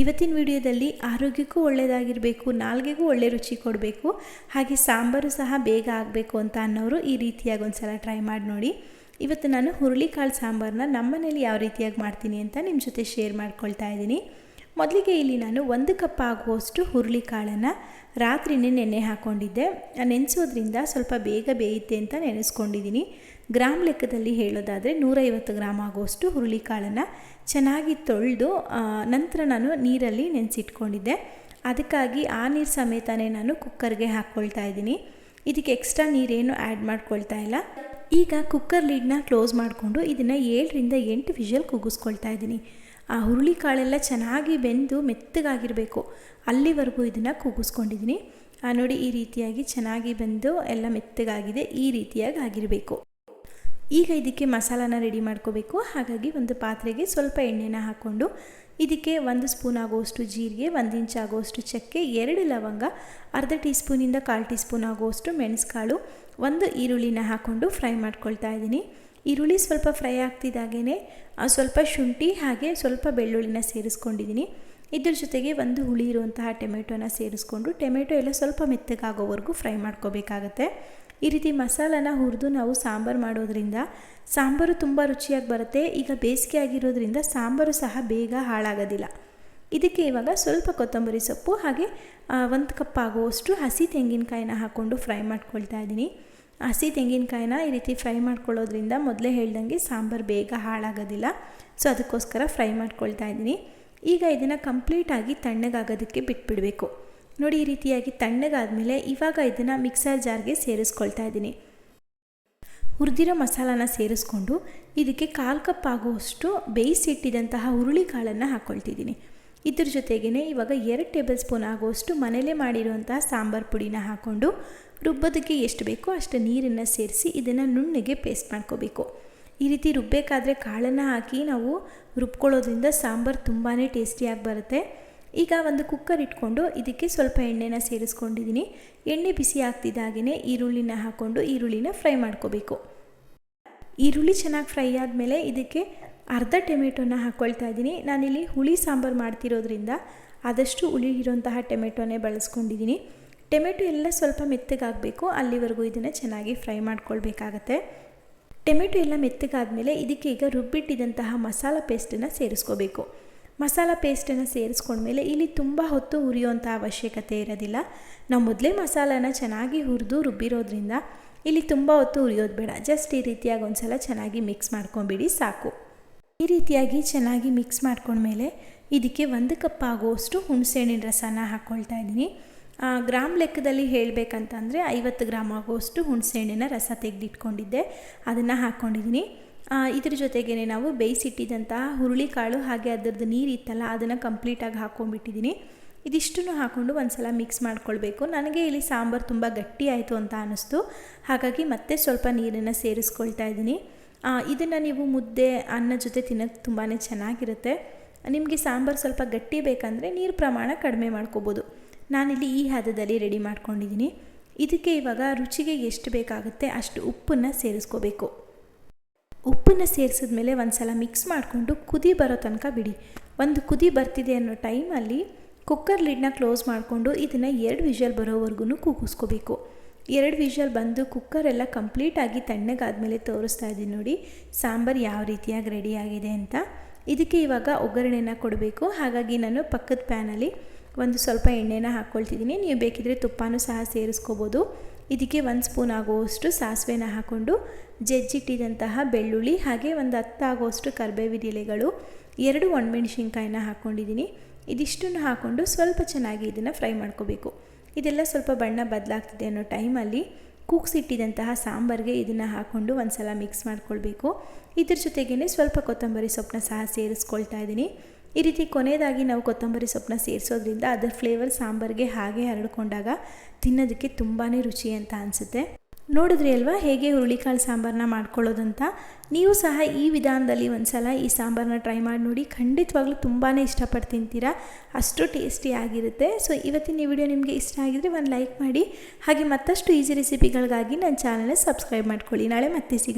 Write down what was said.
ಇವತ್ತಿನ ವಿಡಿಯೋದಲ್ಲಿ ಆರೋಗ್ಯಕ್ಕೂ ಒಳ್ಳೆಯದಾಗಿರಬೇಕು, ನಾಲ್ಗೆಗೂ ಒಳ್ಳೆ ರುಚಿ ಕೊಡಬೇಕು, ಹಾಗೆ ಸಾಂಬಾರು ಸಹ ಬೇಗ ಆಗಬೇಕು ಅಂತ ಅನ್ನೋರು ಈ ರೀತಿಯಾಗಿ ಒಂದು ಸಲ ಟ್ರೈ ಮಾಡಿ ನೋಡಿ. ಇವತ್ತು ನಾನು ಹುರುಳಿಕಾಳು ಸಾಂಬಾರನ್ನ ನಮ್ಮನೇಲಿ ಯಾವ ರೀತಿಯಾಗಿ ಮಾಡ್ತೀನಿ ಅಂತ ನಿಮ್ಮ ಜೊತೆ ಶೇರ್ ಮಾಡ್ಕೊಳ್ತಾ ಇದ್ದೀನಿ. ಮೊದಲಿಗೆ ಇಲ್ಲಿ ನಾನು ಒಂದು ಕಪ್ ಆಗುವಷ್ಟು ಹುರುಳಿಕಾಳನ್ನು ರಾತ್ರಿನೇ ನೆನೆ ಹಾಕ್ಕೊಂಡಿದ್ದೆ ನೆನೆಸೋದ್ರಿಂದ ಸ್ವಲ್ಪ ಬೇಗ ಬೇಯುತ್ತೆ ಅಂತ ನೆನೆಸ್ಕೊಂಡಿದ್ದೀನಿ. ಗ್ರಾಮ್ ಲೆಕ್ಕದಲ್ಲಿ ಹೇಳೋದಾದರೆ ನೂರೈವತ್ತು ಗ್ರಾಮ್ ಆಗುವಷ್ಟು ಹುರುಳಿಕಾಳನ್ನು ಚೆನ್ನಾಗಿ ತೊಳೆದು ನಂತರ ನಾನು ನೀರಲ್ಲಿ ನೆನೆಸಿಟ್ಕೊಂಡಿದ್ದೆ. ಅದಕ್ಕಾಗಿ ಆ ನೀರು ಸಮೇತನೇ ನಾನು ಕುಕ್ಕರ್ಗೆ ಹಾಕ್ಕೊಳ್ತಾ ಇದ್ದೀನಿ. ಇದಕ್ಕೆ ಎಕ್ಸ್ಟ್ರಾ ನೀರೇನು ಆ್ಯಡ್ ಮಾಡ್ಕೊಳ್ತಾ ಇಲ್ಲ. ಈಗ ಕುಕ್ಕರ್ ಲೀಡ್ನ ಕ್ಲೋಸ್ ಮಾಡಿಕೊಂಡು ಇದನ್ನು ಏಳರಿಂದ ಎಂಟು ವಿಷಲ್ ಕುಗ್ಗಿಸ್ಕೊಳ್ತಾ ಇದ್ದೀನಿ. ಆ ಹುರುಳಿ ಕಾಳೆಲ್ಲ ಚೆನ್ನಾಗಿ ಬೆಂದು ಮೆತ್ತಗಾಗಿರಬೇಕು. ಅಲ್ಲಿವರೆಗೂ ಇದನ್ನು ಕೂಗಿಸ್ಕೊಂಡಿದ್ದೀನಿ ನೋಡಿ ಈ ರೀತಿಯಾಗಿ ಚೆನ್ನಾಗಿ ಬೆಂದು ಎಲ್ಲ ಮೆತ್ತಗಾಗಿದೆ, ಈ ರೀತಿಯಾಗಿ ಆಗಿರಬೇಕು. ಈಗ ಇದಕ್ಕೆ ಮಸಾಲಾನ ರೆಡಿ ಮಾಡ್ಕೋಬೇಕು. ಹಾಗಾಗಿ ಒಂದು ಪಾತ್ರೆಗೆ ಸ್ವಲ್ಪ ಎಣ್ಣೆನ ಹಾಕ್ಕೊಂಡು ಇದಕ್ಕೆ ಒಂದು ಸ್ಪೂನ್ ಆಗೋಷ್ಟು ಜೀರಿಗೆ, ಒಂದು ಇಂಚ್ ಆಗೋಷ್ಟು ಚಕ್ಕೆ, ಎರಡು ಲವಂಗ, ಅರ್ಧ ಟೀ ಸ್ಪೂನಿಂದ ಕಾಲು ಟೀ ಸ್ಪೂನ್ ಆಗೋಷ್ಟು ಮೆಣಸುಕಾಳು, ಒಂದು ಈರುಳ್ಳಿನ ಹಾಕ್ಕೊಂಡು ಫ್ರೈ ಮಾಡ್ಕೊಳ್ತಾ ಇದ್ದೀನಿ ಈರುಳ್ಳಿ ಸ್ವಲ್ಪ ಫ್ರೈ ಆಗ್ತಿದ್ದಾಗೇ ಸ್ವಲ್ಪ ಶುಂಠಿ ಹಾಗೆ ಸ್ವಲ್ಪ ಬೆಳ್ಳುಳ್ಳಿನ ಸೇರಿಸ್ಕೊಂಡಿದ್ದೀನಿ. ಇದ್ರ ಜೊತೆಗೆ ಒಂದು ಹುಳಿ ಇರುವಂತಹ ಟೊಮೆಟೊನ ಸೇರಿಸ್ಕೊಂಡು ಟೊಮೆಟೊ ಎಲ್ಲ ಸ್ವಲ್ಪ ಮೆತ್ತಗಾಗೋವರೆಗೂ ಫ್ರೈ ಮಾಡ್ಕೋಬೇಕಾಗತ್ತೆ. ಈ ರೀತಿ ಮಸಾಲನ ಹುರಿದು ನಾವು ಸಾಂಬಾರು ಮಾಡೋದ್ರಿಂದ ಸಾಂಬಾರು ತುಂಬ ರುಚಿಯಾಗಿ ಬರುತ್ತೆ. ಈಗ ಬೇಸಿಗೆ ಆಗಿರೋದ್ರಿಂದ ಸಾಂಬಾರು ಸಹ ಬೇಗ ಹಾಳಾಗೋದಿಲ್ಲ. ಇದಕ್ಕೆ ಇವಾಗ ಸ್ವಲ್ಪ ಕೊತ್ತಂಬರಿ ಸೊಪ್ಪು ಹಾಗೆ ಒಂದು ಕಪ್ ಆಗುವಷ್ಟು ಹಸಿ ತೆಂಗಿನಕಾಯಿನ ಹಾಕ್ಕೊಂಡು ಫ್ರೈ ಮಾಡ್ಕೊಳ್ತಾ ಇದ್ದೀನಿ. ಹಸಿ ತೆಂಗಿನಕಾಯಿನ ಈ ರೀತಿ ಫ್ರೈ ಮಾಡ್ಕೊಳ್ಳೋದ್ರಿಂದ ಮೊದಲೇ ಹೇಳ್ದಂಗೆ ಸಾಂಬಾರು ಬೇಗ ಹಾಳಾಗೋದಿಲ್ಲ. ಸೊ ಅದಕ್ಕೋಸ್ಕರ ಫ್ರೈ ಮಾಡ್ಕೊಳ್ತಾ ಇದ್ದೀನಿ. ಈಗ ಇದನ್ನು ಕಂಪ್ಲೀಟಾಗಿ ತಣ್ಣಗಾಗೋದಕ್ಕೆ ಬಿಟ್ಬಿಡಬೇಕು. ನೋಡಿ ಈ ರೀತಿಯಾಗಿ ತಣ್ಣಗಾದಮೇಲೆ ಇವಾಗ ಇದನ್ನು ಮಿಕ್ಸರ್ ಜಾರ್ಗೆ ಸೇರಿಸ್ಕೊಳ್ತಾ ಇದ್ದೀನಿ. ಹುರಿದಿರೋ ಮಸಾಲಾನ ಸೇರಿಸ್ಕೊಂಡು ಇದಕ್ಕೆ ಕಾಲು ಕಪ್ ಆಗುವಷ್ಟು ಬೇಯಿಸಿಟ್ಟಿದಂತಹ ಹುರುಳಿ ಕಾಳನ್ನು ಹಾಕ್ಕೊಳ್ತಿದ್ದೀನಿ ಇದ್ರ ಜೊತೆಗೇ ಇವಾಗ ಎರಡು ಟೇಬಲ್ ಸ್ಪೂನ್ ಆಗುವಷ್ಟು ಮನೇಲೇ ಮಾಡಿರುವಂತಹ ಸಾಂಬಾರು ಪುಡಿನ ಹಾಕ್ಕೊಂಡು ರುಬ್ಬೋದಕ್ಕೆ ಎಷ್ಟು ಬೇಕೋ ಅಷ್ಟು ನೀರನ್ನು ಸೇರಿಸಿ ಇದನ್ನು ನುಣ್ಣಗೆ ಪೇಸ್ಟ್ ಮಾಡ್ಕೋಬೇಕು. ಈ ರೀತಿ ರುಬ್ಬೇಕಾದ್ರೆ ಕಾಳನ್ನು ಹಾಕಿ ನಾವು ರುಬ್ಕೊಳ್ಳೋದ್ರಿಂದ ಸಾಂಬಾರು ತುಂಬಾ ಟೇಸ್ಟಿಯಾಗಿ ಬರುತ್ತೆ. ಈಗ ಒಂದು ಕುಕ್ಕರ್ ಇಟ್ಕೊಂಡು ಇದಕ್ಕೆ ಸ್ವಲ್ಪ ಎಣ್ಣೆನ ಸೇರಿಸ್ಕೊಂಡಿದ್ದೀನಿ. ಎಣ್ಣೆ ಬಿಸಿ ಆಗ್ತಿದ್ದಾಗೇ ಈರುಳ್ಳಿನ ಹಾಕ್ಕೊಂಡು ಈರುಳ್ಳಿನ ಫ್ರೈ ಮಾಡ್ಕೋಬೇಕು. ಈರುಳ್ಳಿ ಚೆನ್ನಾಗಿ ಫ್ರೈ ಆದಮೇಲೆ ಇದಕ್ಕೆ ಅರ್ಧ ಟೊಮೆಟೊನ ಹಾಕ್ಕೊಳ್ತಾ ಇದ್ದೀನಿ. ನಾನಿಲ್ಲಿ ಹುಳಿ ಸಾಂಬಾರು ಮಾಡ್ತಿರೋದ್ರಿಂದ ಆದಷ್ಟು ಹುಳಿ ಇರೋಂತಹ ಟೊಮೆಟೊನೇ ಬಳಸ್ಕೊಂಡಿದ್ದೀನಿ. ಟೊಮೆಟೊ ಎಲ್ಲ ಸ್ವಲ್ಪ ಮೆತ್ತಗಾಗಬೇಕು, ಅಲ್ಲಿವರೆಗೂ ಇದನ್ನು ಚೆನ್ನಾಗಿ ಫ್ರೈ ಮಾಡ್ಕೊಳ್ಬೇಕಾಗತ್ತೆ. ಟೊಮೆಟೊ ಎಲ್ಲ ಮೆತ್ತಗಾದಮೇಲೆ ಇದಕ್ಕೆ ಈಗ ರುಬ್ಬಿಟ್ಟಿದಂತಹ ಮಸಾಲ ಪೇಸ್ಟನ್ನು ಸೇರಿಸ್ಕೋಬೇಕು. ಮಸಾಲ ಪೇಸ್ಟನ್ನು ಸೇರಿಸ್ಕೊಂಡ್ಮೇಲೆ ಇಲ್ಲಿ ತುಂಬ ಹೊತ್ತು ಹುರಿಯುವಂಥ ಅವಶ್ಯಕತೆ ಇರೋದಿಲ್ಲ. ನಾವು ಮೊದಲೇ ಮಸಾಲನ ಚೆನ್ನಾಗಿ ಹುರಿದು ರುಬ್ಬಿರೋದ್ರಿಂದ ಇಲ್ಲಿ ತುಂಬ ಹೊತ್ತು ಹುರಿಯೋದು ಬೇಡ. ಜಸ್ಟ್ ಈ ರೀತಿಯಾಗಿ ಒಂದು ಸಲ ಚೆನ್ನಾಗಿ ಮಿಕ್ಸ್ ಮಾಡ್ಕೊಂಬಿಡಿ ಸಾಕು. ಈ ರೀತಿಯಾಗಿ ಚೆನ್ನಾಗಿ ಮಿಕ್ಸ್ ಮಾಡ್ಕೊಂಡ್ಮೇಲೆ ಇದಕ್ಕೆ ಒಂದು ಕಪ್ ಆಗುವಷ್ಟು ಹುಣಸೆಹಣ್ಣಿನ ರಸನ ಹಾಕ್ಕೊಳ್ತಾ ಇದ್ದೀನಿ. ಗ್ರಾಮ್ ಲೆಕ್ಕದಲ್ಲಿ ಹೇಳಬೇಕಂತಂದರೆ ಐವತ್ತು ಗ್ರಾಮ್ ಆಗುವಷ್ಟು ಹುಣಸೆಹಣ್ಣಿನ ರಸ ತೆಗೆದಿಟ್ಕೊಂಡಿದ್ದೆ. ಅದನ್ನು ಹಾಕ್ಕೊಂಡಿದ್ದೀನಿ ಇದ್ರ ಜೊತೆಗೇ ನಾವು ಬೇಯಿಸಿಟ್ಟಿದ್ದಂತಹ ಹುರುಳಿಕಾಳು ಹಾಗೆ ಅದರದ್ದು ನೀರು ಇತ್ತಲ್ಲ, ಅದನ್ನು ಕಂಪ್ಲೀಟಾಗಿ ಹಾಕ್ಕೊಂಡ್ಬಿಟ್ಟಿದ್ದೀನಿ ಇದಿಷ್ಟನ್ನು ಹಾಕ್ಕೊಂಡು ಒಂದು ಸಲ ಮಿಕ್ಸ್ ಮಾಡ್ಕೊಳ್ಬೇಕು. ನನಗೆ ಇಲ್ಲಿ ಸಾಂಬಾರು ತುಂಬ ಗಟ್ಟಿ ಆಯಿತು ಅಂತ ಅನ್ನಿಸ್ತು ಹಾಗಾಗಿ ಮತ್ತೆ ಸ್ವಲ್ಪ ನೀರನ್ನು ಸೇರಿಸ್ಕೊಳ್ತಾ ಇದ್ದೀನಿ ಇದನ್ನು ನೀವು ಮುದ್ದೆ, ಅನ್ನ ಜೊತೆ ತಿನ್ನೋಕ್ಕೆ ತುಂಬಾ ಚೆನ್ನಾಗಿರುತ್ತೆ. ನಿಮಗೆ ಸಾಂಬಾರು ಸ್ವಲ್ಪ ಗಟ್ಟಿ ಬೇಕಂದರೆ ನೀರು ಪ್ರಮಾಣ ಕಡಿಮೆ ಮಾಡ್ಕೋಬೋದು. ನಾನಿಲ್ಲಿ ಈ ಹದದಲ್ಲಿ ರೆಡಿ ಮಾಡ್ಕೊಂಡಿದ್ದೀನಿ. ಇದಕ್ಕೆ ಇವಾಗ ರುಚಿಗೆ ಎಷ್ಟು ಬೇಕಾಗುತ್ತೆ ಅಷ್ಟು ಉಪ್ಪನ್ನು ಸೇರಿಸ್ಕೋಬೇಕು. ಉಪ್ಪನ್ನು ಸೇರಿಸಿದ್ಮೇಲೆ ಒಂದು ಸಲ ಮಿಕ್ಸ್ ಮಾಡಿಕೊಂಡು ಕುದಿ ಬರೋ ತನಕ ಬಿಡಿ. ಒಂದು ಕುದಿ ಬರ್ತಿದೆ ಅನ್ನೋ ಟೈಮಲ್ಲಿ ಕುಕ್ಕರ್ ಲಿಡ್ನ ಕ್ಲೋಸ್ ಮಾಡಿಕೊಂಡು ಇದನ್ನು ಎರಡು ವಿಷಲ್ ಬರೋವರೆಗೂ ಕೂಗಿಸ್ಕೋಬೇಕು. ಎರಡು ವಿಷಲ್ ಬಂದು ಕುಕ್ಕರ್ ಎಲ್ಲ ಕಂಪ್ಲೀಟಾಗಿ ತಣ್ಣಗಾದಮೇಲೆ ತೋರಿಸ್ತಾ ಇದ್ದೀನಿ ನೋಡಿ, ಸಾಂಬಾರು ಯಾವ ರೀತಿಯಾಗಿ ರೆಡಿಯಾಗಿದೆ ಅಂತ. ಇದಕ್ಕೆ ಇವಾಗ ಒಗ್ಗರಣೆನ ಕೊಡಬೇಕು. ಹಾಗಾಗಿ ನಾನು ಪಕ್ಕದ ಪ್ಯಾನಲ್ಲಿ ಒಂದು ಸ್ವಲ್ಪ ಎಣ್ಣೆನ ಹಾಕ್ಕೊಳ್ತಿದ್ದೀನಿ ನೀವು ಬೇಕಿದ್ರೆ ತುಪ್ಪನೂ ಸಹ ಸೇರಿಸ್ಕೋಬೋದು. ಇದಕ್ಕೆ ಒಂದು ಸ್ಪೂನ್ ಆಗುವಷ್ಟು ಸಾಸಿವೆನ ಹಾಕ್ಕೊಂಡು ಜಜ್ಜಿಟ್ಟಿದಂತಹ ಬೆಳ್ಳುಳ್ಳಿ ಹಾಗೆ ಒಂದು ಹತ್ತಾಗುವಷ್ಟು ಕರ್ಬೇವಿನ ಎಲೆಗಳು, ಎರಡು ಒಣಮೆಣ್ಸಿನ್ಕಾಯಿನ ಹಾಕ್ಕೊಂಡಿದ್ದೀನಿ ಇದಿಷ್ಟನ್ನು ಹಾಕ್ಕೊಂಡು ಸ್ವಲ್ಪ ಚೆನ್ನಾಗಿ ಇದನ್ನು ಫ್ರೈ ಮಾಡ್ಕೋಬೇಕು. ಇದೆಲ್ಲ ಸ್ವಲ್ಪ ಬಣ್ಣ ಬದಲಾಗ್ತಿದೆ ಅನ್ನೋ ಟೈಮಲ್ಲಿ ಕೂಗ್ಸಿಟ್ಟಿದಂತಹ ಸಾಂಬಾರಿಗೆ ಇದನ್ನು ಹಾಕ್ಕೊಂಡು ಒಂದು ಸಲ ಮಿಕ್ಸ್ ಮಾಡ್ಕೊಳ್ಬೇಕು. ಇದ್ರ ಜೊತೆಗೇ ಸ್ವಲ್ಪ ಕೊತ್ತಂಬರಿ ಸೊಪ್ಪನ್ನ ಸಹ ಸೇರಿಸ್ಕೊಳ್ತಾ ಇದ್ದೀನಿ. ಈ ರೀತಿ ಕೊನೆಯದಾಗಿ ನಾವು ಕೊತ್ತಂಬರಿ ಸೊಪ್ಪನ್ನ ಸೇರಿಸೋದ್ರಿಂದ ಅದರ ಫ್ಲೇವರ್ ಸಾಂಬಾರಿಗೆ ಹಾಗೆ ಹರಡ್ಕೊಂಡಾಗ ತಿನ್ನೋದಕ್ಕೆ ತುಂಬಾ ರುಚಿ ಅಂತ ಅನಿಸುತ್ತೆ. ನೋಡಿದ್ರಿ ಅಲ್ವಾ? ಹೇಗೆ ಹುರುಳಿಕಾಳು ಸಾಂಬಾರನ್ನ ಮಾಡ್ಕೊಳ್ಳೋದಂತ? ನೀವು ಸಹ ಈ ವಿಧಾನದಲ್ಲಿ ಒಂದು ಸಲ ಈ ಸಾಂಬಾರನ್ನ ಟ್ರೈ ಮಾಡಿ ನೋಡಿ, ಖಂಡಿತವಾಗ್ಲೂ ತುಂಬಾ ಇಷ್ಟಪಟ್ಟು ತಿಂತೀರಾ? ಅಷ್ಟು ಟೇಸ್ಟಿ ಆಗಿರುತ್ತೆ. ಸೊ ಇವತ್ತಿನ ಈ ವಿಡಿಯೋ ನಿಮಗೆ ಇಷ್ಟ ಆಗಿದ್ರೆ ಒಂದು ಲೈಕ್ ಮಾಡಿ. ಹಾಗೆ ಮತ್ತಷ್ಟು ಈಸಿ ರೆಸಿಪಿಗಳಿಗಾಗಿ ನನ್ನ ಚಾನಲ್ನ ಸಬ್ಸ್ಕ್ರೈಬ್ ಮಾಡ್ಕೊಳ್ಳಿ. ನಾಳೆ ಮತ್ತೆ ಸಿಗೋಣ.